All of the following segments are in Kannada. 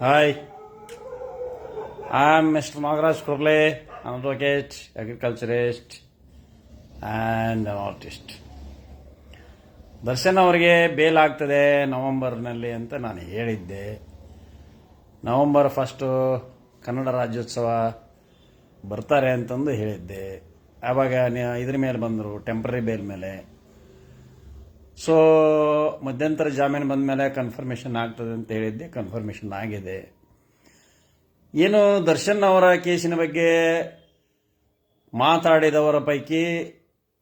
Hi, am Mr. Nagaraj Kurle, an advocate, agriculturist, and an artist Darshan ಅವರಿಗೆ ಬೇಲ್ ಆಗ್ತದೆ ನವಂಬರ್ನಲ್ಲಿ ಅಂತ ನಾನು ಹೇಳಿದ್ದೆ. ನವಂಬರ್ ಫಸ್ಟು ಕನ್ನಡ ರಾಜ್ಯೋತ್ಸವ ಬರ್ತಾರೆ ಅಂತಂದು ಹೇಳಿದ್ದೆ. ಆವಾಗ ಇದ್ರ ಮೇಲೆ ಬಂದರು ಟೆಂಪ್ರರಿ ಬೇಲ್ ಮೇಲೆ. ಸೊ ಮಧ್ಯಂತರ ಜಾಮೀನು ಬಂದ ಮೇಲೆ ಕನ್ಫರ್ಮೇಷನ್ ಆಗ್ತದೆ ಅಂತ ಹೇಳಿದ್ದೆ ಕನ್ಫರ್ಮೇಷನ್ ಆಗಿದೆ. ಏನು ದರ್ಶನ್ ಅವರ ಕೇಸಿನ ಬಗ್ಗೆ ಮಾತಾಡಿದವರ ಪೈಕಿ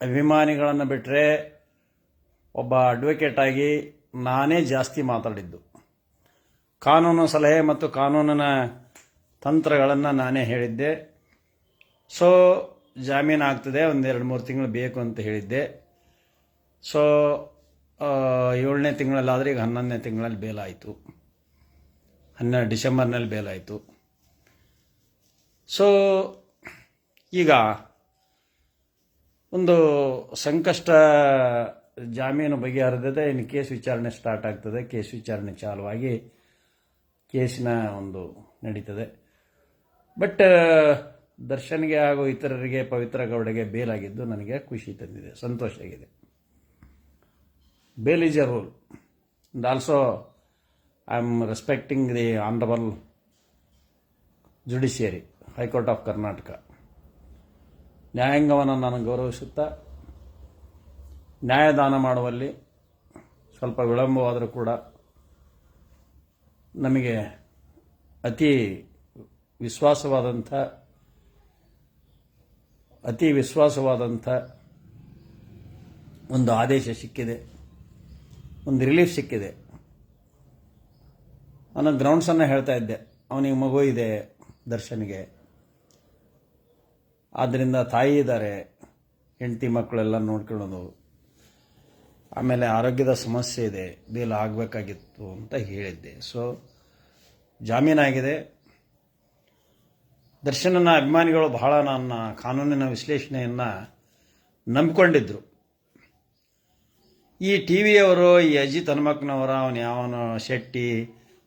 ಅಭಿಮಾನಿಗಳನ್ನು ಬಿಟ್ಟರೆ ಒಬ್ಬ ಅಡ್ವೊಕೇಟ್ ಆಗಿ ನಾನೇ ಜಾಸ್ತಿ ಮಾತಾಡಿದ್ದು. ಕಾನೂನು ಸಲಹೆ ಮತ್ತು ಕಾನೂನಿನ ತಂತ್ರಗಳನ್ನು ನಾನೇ ಹೇಳಿದ್ದೆ. ಸೊ ಜಾಮೀನು ಆಗ್ತದೆ, ಒಂದೆರಡು ಮೂರು ತಿಂಗಳು ಬೇಕು ಅಂತ ಹೇಳಿದ್ದೆ. ಸೊ ಏಳನೇ ತಿಂಗಳಲ್ಲಾದರೆ ಈಗ ಹನ್ನೊಂದನೇ ತಿಂಗಳಲ್ಲಿ ಬೇಲಾಯಿತು. ಹನ್ನೆರಡು ಡಿಸೆಂಬರ್ನಲ್ಲಿ ಬೇಲಾಯಿತು. ಸೊ ಈಗ ಒಂದು ಸಂಕಷ್ಟ ಜಾಮೀನು ಬಗೆಹರಿದಿದೆ. ಇನ್ನು ಕೇಸ್ ವಿಚಾರಣೆ ಸ್ಟಾರ್ಟ್ ಆಗ್ತದೆ. ಕೇಸ್ ವಿಚಾರಣೆ ಚಾಲುವಾಗಿ ಕೇಸಿನ ಒಂದು ನಡೀತದೆ. ಬಟ್ ದರ್ಶನ್ಗೆ ಹಾಗೂ ಇತರರಿಗೆ ಪವಿತ್ರ ಗೌಡಗೆ ಬೇಲಾಗಿದ್ದು ನನಗೆ ಖುಷಿ ತಂದಿದೆ. ಸಂತೋಷ ಆಗಿದೆ. Bail is also I am respecting the honourable judiciary high court of Karnataka ನ್ಯಾಯಾಂಗವನ್ನು ನಾನು ಗೌರವಿಸುತ್ತಾ, ನ್ಯಾಯದಾನ ಮಾಡುವಲ್ಲಿ ಸ್ವಲ್ಪ ವಿಳಂಬವಾದರೂ ಕೂಡ ನಮಗೆ ಅತಿ ವಿಶ್ವಾಸವಾದಂಥ ಅತಿ ವಿಶ್ವಾಸವಾದಂಥ ಒಂದು ಆದೇಶ ಸಿಕ್ಕಿದೆ. ಒಂದು ರಿಲೀಫ್ ಸಿಕ್ಕಿದೆ. ಅವನ ಗ್ರೌಂಡ್ಸನ್ನು ಹೇಳ್ತಾ ಇದ್ದೆ. ಅವನಿಗೆ ಮಗು ಇದೆ ದರ್ಶನ್ಗೆ. ಆದ್ದರಿಂದ ತಾಯಿ ಇದ್ದಾರೆ. ಹೆಂಡತಿ ಮಕ್ಕಳೆಲ್ಲ ನೋಡ್ಕೊಳ್ಳೋದು. ಆಮೇಲೆ ಆರೋಗ್ಯದ ಸಮಸ್ಯೆ ಇದೆ. ಬಿಲ ಆಗಬೇಕಾಗಿತ್ತು ಅಂತ ಹೇಳಿದ್ದೆ. ಸೊ ಜಾಮೀನಾಗಿದೆ ದರ್ಶನನ ಅಭಿಮಾನಿಗಳು ಬಹಳ ನನ್ನ ಕಾನೂನಿನ ವಿಶ್ಲೇಷಣೆಯನ್ನು ನಂಬಿಕೊಂಡಿದ್ರು. ಈ ಟಿ ವಿಯವರು, ಈ ಅಜಿತ್ ಹನುಮಕ್ಕನವರ ಅವನು ಯಾವನು ಶೆಟ್ಟಿ,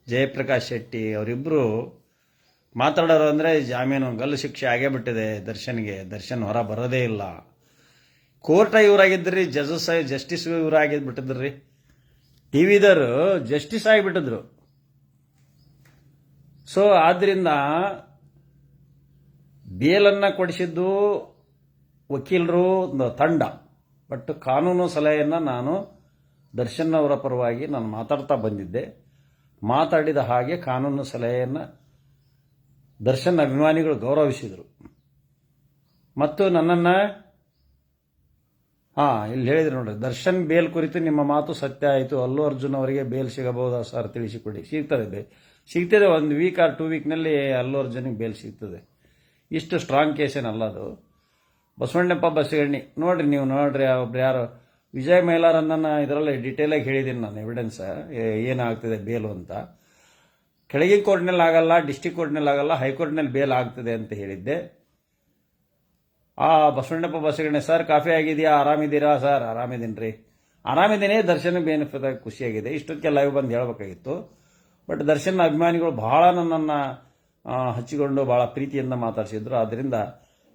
ಜಯಪ್ರಕಾಶ್ ಶೆಟ್ಟಿ ಅವರಿಬ್ಬರು ಮಾತಾಡೋರು ಅಂದರೆ ಜಾಮೀನು ಗಲ್ಲು ಶಿಕ್ಷೆ ಆಗೇ ಬಿಟ್ಟಿದೆ ದರ್ಶನ್ಗೆ. ದರ್ಶನ್ ಹೊರ ಬರೋದೇ ಇಲ್ಲ. ಕೋರ್ಟ ಇವರಾಗಿದ್ರಿ ಜಜಸ್ ಜಸ್ಟಿಸ್ ಬಿಟ್ಟಿದ್ರು ರೀ ಟಿ ವಿದವರು ಜಸ್ಟಿಸ್ ಆಗಿಬಿಟ್ಟಿದ್ರು. ಸೊ ಆದ್ದರಿಂದ ಬೇಲನ್ನು ಕೊಡಿಸಿದ್ದು ವಕೀಲರು ಒಂದು ತಂಡ. ಬಟ್ ಕಾನೂನು ಸಲಹೆಯನ್ನು ನಾನು ದರ್ಶನ್ ಅವರ ಪರವಾಗಿ ನಾನು ಮಾತಾಡ್ತಾ ಬಂದಿದ್ದೆ. ಮಾತಾಡಿದ ಹಾಗೆ ಕಾನೂನು ಸಲಹೆಯನ್ನು ದರ್ಶನ್ ಅಭಿಮಾನಿಗಳು ಗೌರವಿಸಿದರು. ಮತ್ತು ನನ್ನನ್ನು, ಹಾಂ, ಇಲ್ಲಿ ಹೇಳಿದ್ರು ನೋಡ್ರಿ. ದರ್ಶನ್ ಬೇಲ್ ಕುರಿತು ನಿಮ್ಮ ಮಾತು ಸತ್ಯ ಆಯಿತು. ಅಲ್ಲು ಅರ್ಜುನ್ ಅವರಿಗೆ ಬೇಲ್ ಸಿಗಬಹುದಾ ಸರ್? ತಿಳಿಸಿಕೊಡಿ. ಸಿಗ್ತದೆ ಬೇ ಸಿಗ್ತದೆ. ಒಂದು ವೀಕ್ ಆರ್ ಟೂ ವೀಕ್ನಲ್ಲಿ ಅಲ್ಲೂ ಅರ್ಜುನಿಗೆ ಬೇಲ್ ಸಿಗ್ತದೆ. ಇಷ್ಟು ಸ್ಟ್ರಾಂಗ್ ಕೇಸ್ ಏನಲ್ಲ ಅದು. ಬಸವಣ್ಣಪ್ಪ ಬಸಗಣ್ಣಿ. ನೋಡಿರಿ ನೀವು, ನೋಡಿರಿ ಒಬ್ರು ಯಾರು. ವಿಜಯ್ ಮೈಲಾರನ್ನ ಇದರಲ್ಲಿ ಡೀಟೇಲಾಗಿ ಹೇಳಿದ್ದೀನಿ ನಾನು ಎವಿಡೆನ್ಸ್ ಏನಾಗ್ತದೆ ಬೇಲು ಅಂತ. ಕೆಳಗಿನ ಕೋರ್ಟ್ನಲ್ಲಿ ಆಗಲ್ಲ ಡಿಸ್ಟಿಕ್ ಕೋರ್ಟ್ನಲ್ಲಿ ಆಗಲ್ಲ ಹೈಕೋರ್ಟ್ನಲ್ಲಿ ಬೇಲ್ ಆಗ್ತದೆ ಅಂತ ಹೇಳಿದ್ದೆ. ಆ ಬಸವಣ್ಣಪ್ಪ ಬಸಗಣ್ಣೆ, ಸರ್, ಕಾಫಿ ಆಗಿದೆಯಾ? ಆರಾಮಿದ್ದೀರಾ? ಸರ್ ಆರಾಮಿದ್ದೀನಿ ರೀ ಆರಾಮಿದ್ದೀನಿ ದರ್ಶನ ಬೇನಿಫಿತ ಖುಷಿಯಾಗಿದೆ. ಇಷ್ಟೊತ್ತಿಗೆ ಲೈವ್ ಬಂದು ಹೇಳಬೇಕಾಗಿತ್ತು. ಬಟ್ ದರ್ಶನ ಅಭಿಮಾನಿಗಳು ಬಹಳ ನನ್ನನ್ನು ಹಚ್ಚಿಕೊಂಡು ಬಹಳ ಪ್ರೀತಿಯಿಂದ ಮಾತಾಡಿಸಿದ್ರು. ಆದ್ದರಿಂದ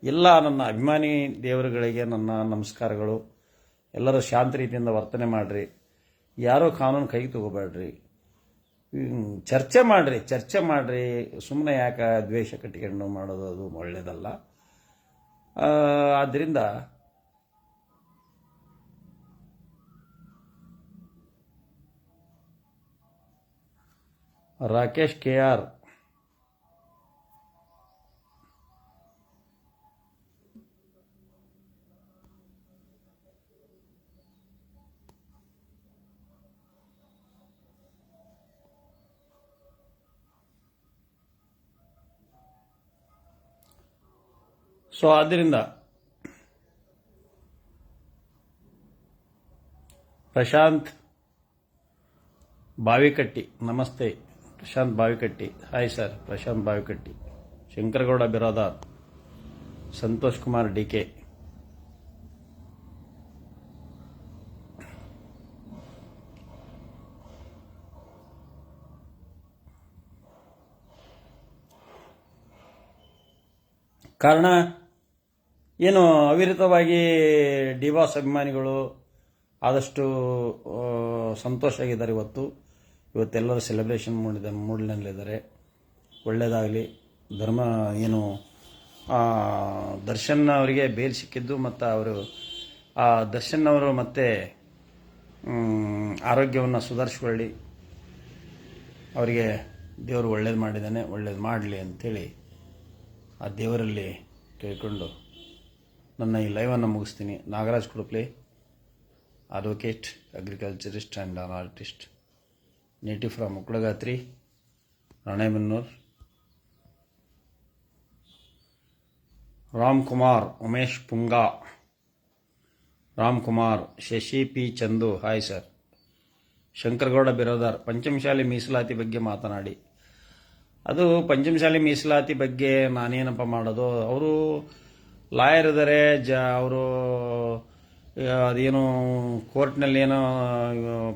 ಎಲ್ಲ ನನ್ನ ಅಭಿಮಾನಿ ದೇವರುಗಳಿಗೆ ನನ್ನ ನಮಸ್ಕಾರಗಳು. ಎಲ್ಲರೂ ಶಾಂತ ರೀತಿಯಿಂದ ವರ್ತನೆ ಮಾಡಿರಿ. ಯಾರೋ ಕಾನೂನು ಕೈಗೆ ತಗೋಬೇಡ್ರಿ. ಚರ್ಚೆ ಮಾಡಿರಿ ಚರ್ಚೆ ಮಾಡಿರಿ. ಸುಮ್ಮನೆ ಯಾಕೆ ದ್ವೇಷ ಕಟ್ಟಿಕೊಂಡು ಮಾಡೋದು ಅದು ಒಳ್ಳೆಯದಲ್ಲ ಆದ್ದರಿಂದ ರಾಕೇಶ್ ಕೆ ಆರ್ ಸೊ ಆದ್ದರಿಂದ ಪ್ರಶಾಂತ್ ಬಾವಿಕಟ್ಟಿ, ನಮಸ್ತೆ. Prashanth Bavikatti. Hi sir Prashanth Bavikatti. Shankaragouda Biradar Santhosh Kumar D K. ಕಾರಣ ಏನು ಅವಿರತವಾಗಿ ಡಿವಾಸ್ ಅಭಿಮಾನಿಗಳು ಆದಷ್ಟು ಸಂತೋಷ ಆಗಿದ್ದಾರೆ ಇವತ್ತು. ಇವತ್ತೆಲ್ಲರೂ ಸೆಲೆಬ್ರೇಷನ್ ಮೂಡಿದ ಮೂಡ್ನಲ್ಲಿದ್ದಾರೆ. ಒಳ್ಳೆಯದಾಗಲಿ ಧರ್ಮ ಏನು ದರ್ಶನ್ ಅವರಿಗೆ ಬೇಲ್ ಸಿಕ್ಕಿದ್ದು ಮತ್ತು ಅವರು, ಆ, ದರ್ಶನ್ ಅವರು ಮತ್ತೆ ಆರೋಗ್ಯವನ್ನು ಸುಧಾರಿಸ್ಕೊಳ್ಳಿ. ಅವರಿಗೆ ದೇವರು ಒಳ್ಳೇದು ಮಾಡಿದ್ದಾನೆ, ಒಳ್ಳೇದು ಮಾಡಲಿ ಅಂಥೇಳಿ ಆ ದೇವರಲ್ಲಿ ಕೇಳಿಕೊಂಡು ನನ್ನ ಈ ಲೈವನ್ನು ಮುಗಿಸ್ತೀನಿ. Nagaraj Kudupli advocate agriculturist and an artist native from Muklagatri Ranebennur Ram Kumar Umesh Punga Ram Kumar Shashi P Chandu hi sir Shankaragouda Birodar Panchamasali ಮೀಸಲಾತಿ ಬಗ್ಗೆ ಮಾತನಾಡಿ. ಅದು ಪಂಚಮಶಾಲಿ ಮೀಸಲಾತಿ ಬಗ್ಗೆ ನಾನೇನಪ್ಪ ಮಾಡೋದು? ಅವರು ಲಾಯರ್ ಇದ್ದಾರೆ ಜ, ಅವರು ಅದೇನು ಕೋರ್ಟ್ನಲ್ಲಿ ಏನೋ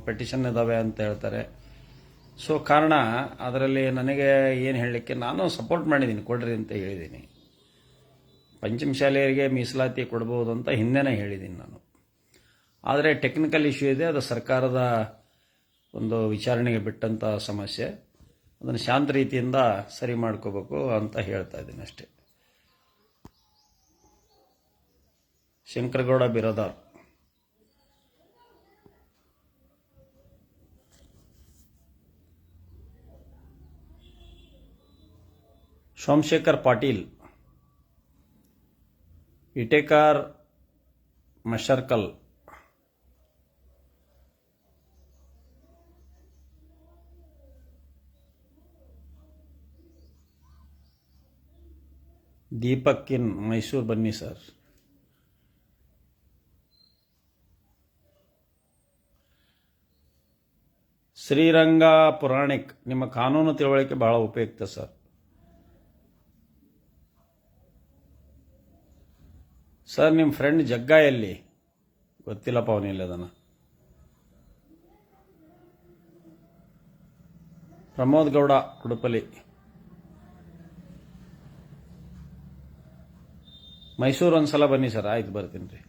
ಪೆಟಿಷನ್ ಇದ್ದಾವೆ ಅಂತ ಹೇಳ್ತಾರೆ. ಸೊ, ಕಾರಣ ಅದರಲ್ಲಿ ನನಗೆ ಏನು ಹೇಳಲಿಕ್ಕೆ ನಾನು ಸಪೋರ್ಟ್ ಮಾಡಿದ್ದೀನಿ ಕೊಡ್ರಿ ಅಂತ ಹೇಳಿದ್ದೀನಿ ಪಂಚಮಶಾಲೆಯರಿಗೆ ಮೀಸಲಾತಿ ಕೊಡ್ಬೋದು ಅಂತ ಹಿಂದೆನೇ ಹೇಳಿದ್ದೀನಿ ನಾನು. ಆದರೆ ಟೆಕ್ನಿಕಲ್ ಇಶ್ಯೂ ಇದೆ, ಅದು ಸರ್ಕಾರದ ಒಂದು ವಿಚಾರಣೆಗೆ ಬಿಟ್ಟಂಥ ಸಮಸ್ಯೆ. ಅದನ್ನು ಶಾಂತ ರೀತಿಯಿಂದ ಸರಿ ಮಾಡ್ಕೋಬೇಕು ಅಂತ ಹೇಳ್ತಾ ಇದ್ದೀನಿ ಅಷ್ಟೇ. ಶಂಕರಗೌಡ ಬಿರೋದಾರ್ ಸೋಮಶೇಖರ್ ಪಾಟೀಲ್. ಇಟೇಕಾರ್ ಮಶರ್ಕಲ್. ದೀಪಕ್ ಇನ್ ಮೈಸೂರು ಬನ್ನಿ ಸರ್. ಶ್ರೀರಂಗ ಪುರಾಣಿಕ್, ನಿಮ್ಮ ಕಾನೂನು ತಿಳುವಳಿಕೆ ಬಹಳ ಉಪಯುಕ್ತ ಸರ್. ಸರ್ ನಿಮ್ಮ ಫ್ರೆಂಡ್ ಜಗ್ಗ ಎಲ್ಲಿ? ಗೊತ್ತಿಲ್ಲಪ್ಪ ಅವನಿಲ್ಲ ಅದನ್ನ ಪ್ರಮೋದ್ ಗೌಡ ಕುಡುಪಲಿ ಮೈಸೂರು ಒಂದ್ಸಲ ಬನ್ನಿ ಸರ್, ಆಯ್ತು, ಬರ್ತೀನಿ ರೀ.